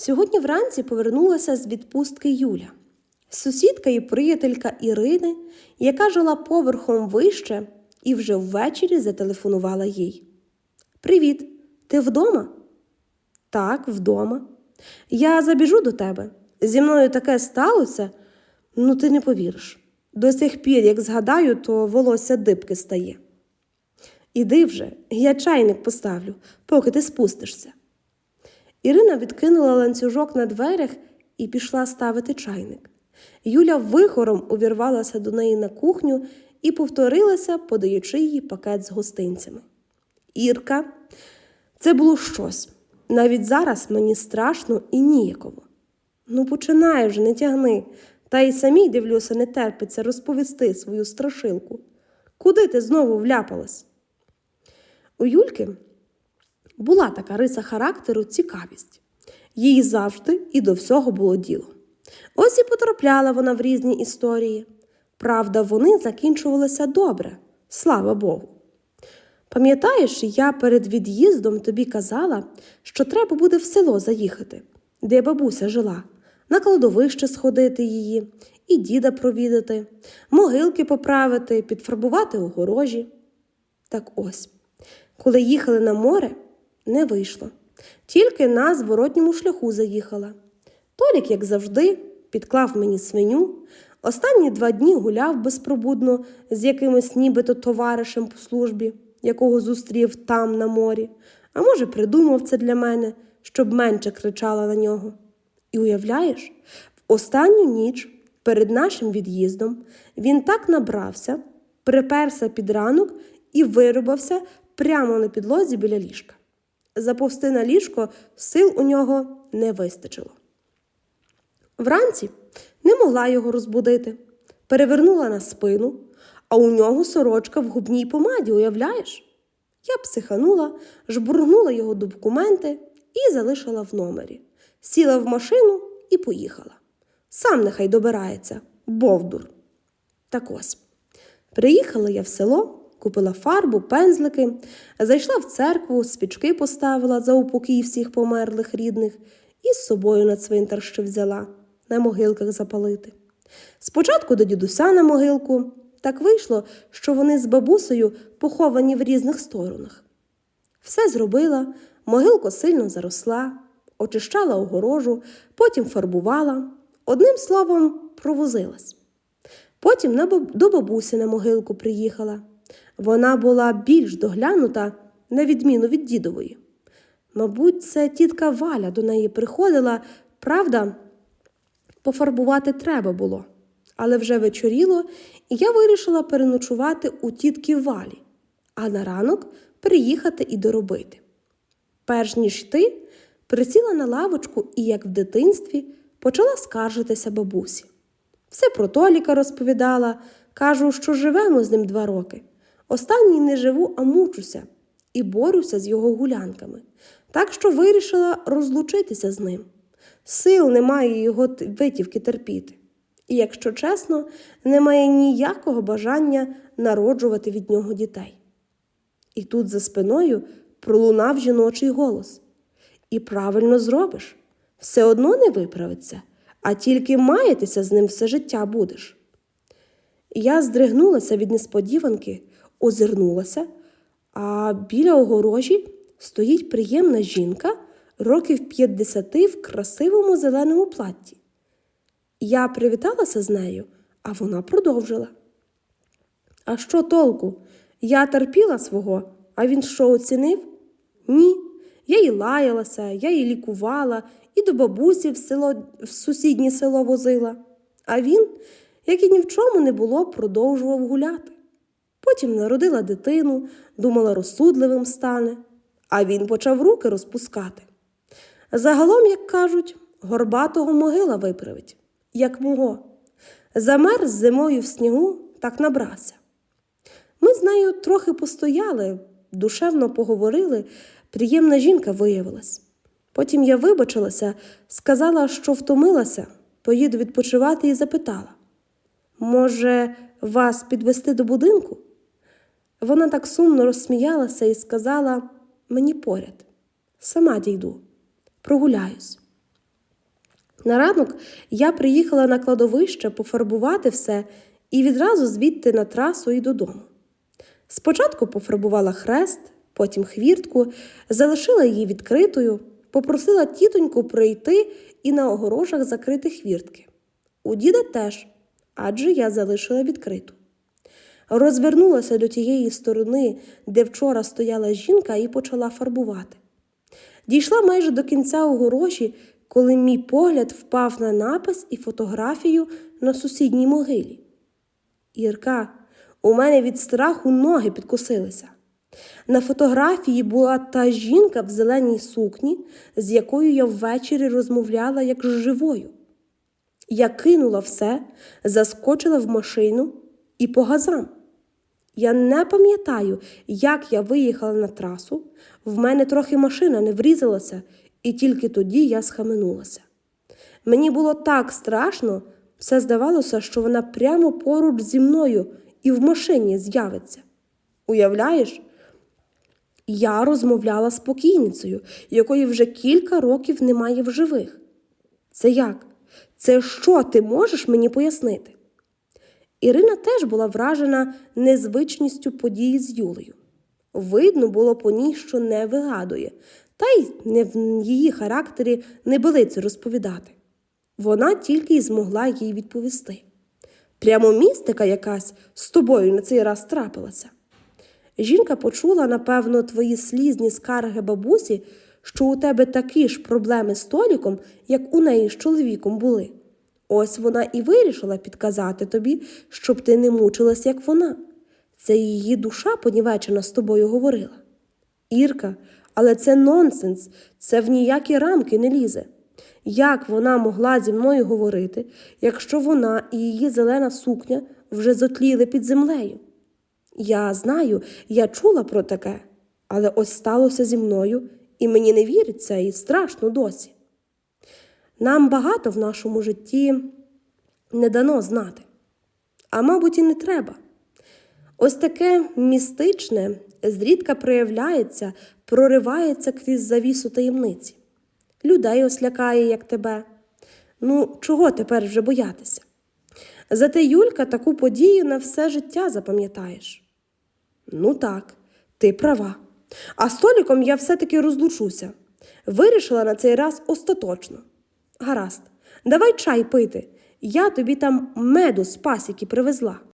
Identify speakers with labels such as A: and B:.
A: Сьогодні вранці повернулася з відпустки Юля, сусідка і приятелька Ірини, яка жила поверхом вище і вже ввечері зателефонувала їй. Привіт, ти вдома? Так, вдома. Я забіжу до тебе. Зі мною таке сталося. Ну, ти не повіриш. До сих пір, як згадаю, то волосся дибки стає. Іди вже, я чайник поставлю, поки ти спустишся. Ірина відкинула ланцюжок на дверях і пішла ставити чайник. Юля вихором увірвалася до неї на кухню і повторилася, подаючи їй пакет з гостинцями. Ірка, це було щось. Навіть зараз мені страшно і ніяково. Ну, починай вже, не тягни, та й самій, дивлюся, не терпиться розповісти свою страшилку. Куди ти знову вляпалась? У Юльки була така риса характеру цікавість. Їй завжди і до всього було діло. Ось і потрапляла вона в різні історії. Правда, вони закінчувалися добре, слава Богу. Пам'ятаєш, я перед від'їздом тобі казала, що треба буде в село заїхати, де бабуся жила, на кладовище сходити її, і діда провідати, могилки поправити, підфарбувати огорожі. Так ось, коли їхали на море, не вийшло. Тільки на зворотньому шляху заїхала. Толік, як завжди, підклав мені свиню. Останні два дні гуляв безпробудно з якимось нібито товаришем по службі, якого зустрів там на морі, а може, придумав це для мене, щоб менше кричала на нього. І уявляєш, в останню ніч перед нашим від'їздом він так набрався, приперся під ранок і вирубався прямо на підлозі біля ліжка. Заповсти на ліжко сил у нього не вистачило. Вранці не могла його розбудити, перевернула на спину, а у нього сорочка в губній помаді, уявляєш? Я психанула, жбургнула його документи і залишила в номері. Сіла в машину і поїхала. Сам нехай добирається, бовдур. Так ось. Приїхала я в село, купила фарбу, пензлики, зайшла в церкву, свічки поставила за упокій всіх померлих рідних і з собою на цвинтар ще взяла на могилках запалити. Спочатку до дідуся на могилку, так вийшло, що вони з бабусею поховані в різних сторонах. Все зробила, могилко сильно заросла, очищала огорожу, потім фарбувала, одним словом, провозилась. Потім до бабусі на могилку приїхала. Вона була більш доглянута, на відміну від дідової. Мабуть, це тітка Валя до неї приходила, правда, пофарбувати треба було. Але вже вечоріло, і я вирішила переночувати у тітки Валі, а на ранок приїхати і доробити. Перш ніж йти, присіла на лавочку і, як в дитинстві, почала скаржитися бабусі. Все про Толіка розповідала, кажу, що живемо з ним два роки. Останній не живу, а мучуся і борюся з його гулянками, так що вирішила розлучитися з ним. Сил немає його витівки терпіти. І, якщо чесно, немає ніякого бажання народжувати від нього дітей. І тут за спиною пролунав жіночий голос. І правильно зробиш, все одно не виправиться, а тільки маєтеся з ним все життя будеш. Я здригнулася від несподіванки, озирнулася, а біля огорожі стоїть приємна жінка років 50 в красивому зеленому платті. Я привіталася з нею, а вона продовжила. А що толку? Я терпіла свого, а він що оцінив? Ні. Я й лаялася, я й лікувала, і до бабусі в село, в сусіднє село возила. А він, як і ні в чому не було, продовжував гуляти. Потім народила дитину, думала, розсудливим стане, а він почав руки розпускати. Загалом, як кажуть, горбатого могила виправить, як мого. Замерз зимою в снігу, так набрався. Ми з нею трохи постояли, душевно поговорили, приємна жінка виявилась. Потім я вибачилася, сказала, що втомилася, поїду відпочивати і запитала може, вас підвести до будинку? Вона так сумно розсміялася і сказала мені поряд, сама дійду, прогуляюсь. На ранок я приїхала на кладовище пофарбувати все і відразу звідти на трасу і додому. Спочатку пофарбувала хрест, потім хвіртку, залишила її відкритою, попросила тітоньку прийти і на огорожах закрити хвіртки. У діда теж, адже я залишила відкриту. Розвернулася до тієї сторони, де вчора стояла жінка, і почала фарбувати. Дійшла майже до кінця огорожі, коли мій погляд впав на напис і фотографію на сусідній могилі. Ірка, у мене від страху ноги підкосилися. На фотографії була та жінка в зеленій сукні, з якою я ввечері розмовляла як з живою. Я кинула все, заскочила в машину і по газам. Я не пам'ятаю, як я виїхала на трасу, в мене трохи машина не врізалася, і тільки тоді я схаменулася. Мені було так страшно, все здавалося, що вона прямо поруч зі мною і в машині з'явиться. Уявляєш? Я розмовляла з покійницею, якої вже кілька років немає в живих. Це як? Це що ти можеш мені пояснити? Ірина теж була вражена незвичністю події з Юлею. Видно було по ній, що не вигадує, та й не в її характері не билиці розповідати. Вона тільки й змогла їй відповісти. Прямо містика якась з тобою на цей раз трапилася. Жінка почула, напевно, твої слізні скарги бабусі, що у тебе такі ж проблеми з Толіком, як у неї з чоловіком були. Ось вона і вирішила підказати тобі, щоб ти не мучилась, як вона. Це її душа понівечена з тобою говорила. Ірка, але це нонсенс, це в ніякі рамки не лізе. Як вона могла зі мною говорити, якщо вона і її зелена сукня вже зотліли під землею? Я знаю, я чула про таке, але ось сталося зі мною, і мені не віриться, і страшно досі. Нам багато в нашому житті не дано знати, а мабуть, і не треба. Ось таке містичне зрідка проявляється, проривається крізь завісу таємниці. Людей ось лякає, як тебе. Ну, чого тепер вже боятися? Зате Юлька таку подію на все життя запам'ятаєш. Ну так, ти права. А з Толіком я все-таки розлучуся. Вирішила на цей раз остаточно. Гаразд, давай чай пити. Я тобі там меду з пасіки привезла.